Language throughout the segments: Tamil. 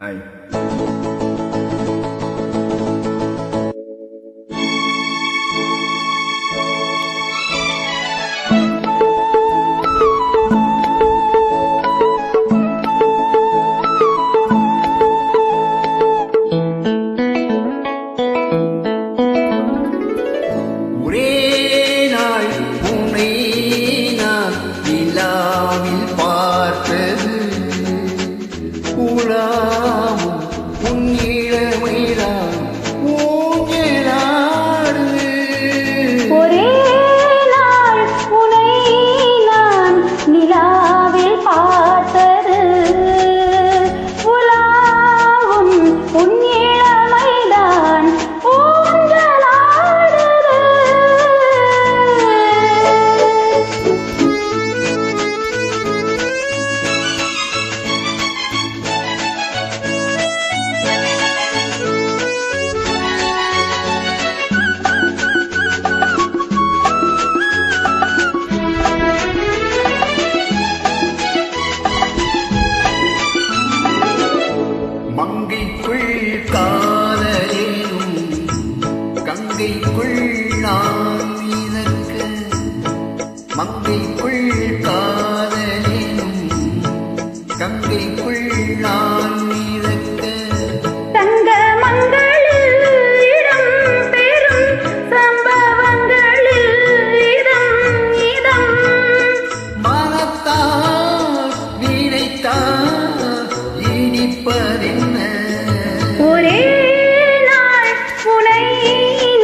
哎 சிரிப்பதென்ன ஒரே நாள் உனை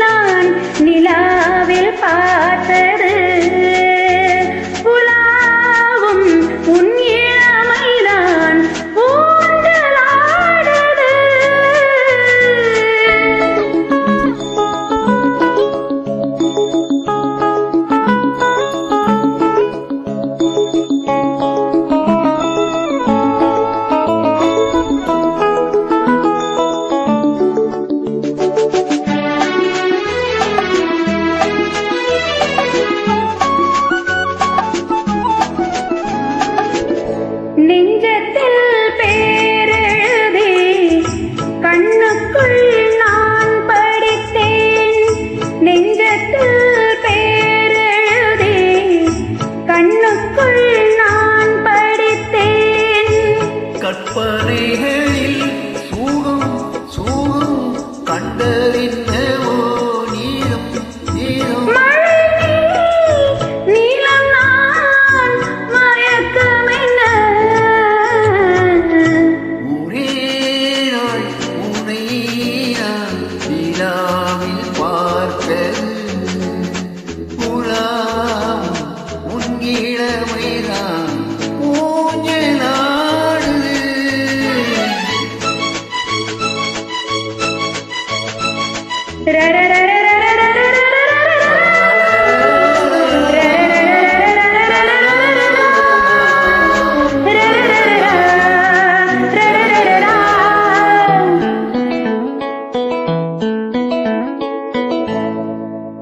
நான் நிலாவில் பா we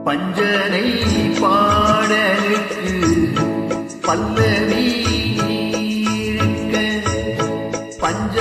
பஞ்சனை பாடலுக்கு பல்லவி பஞ்ச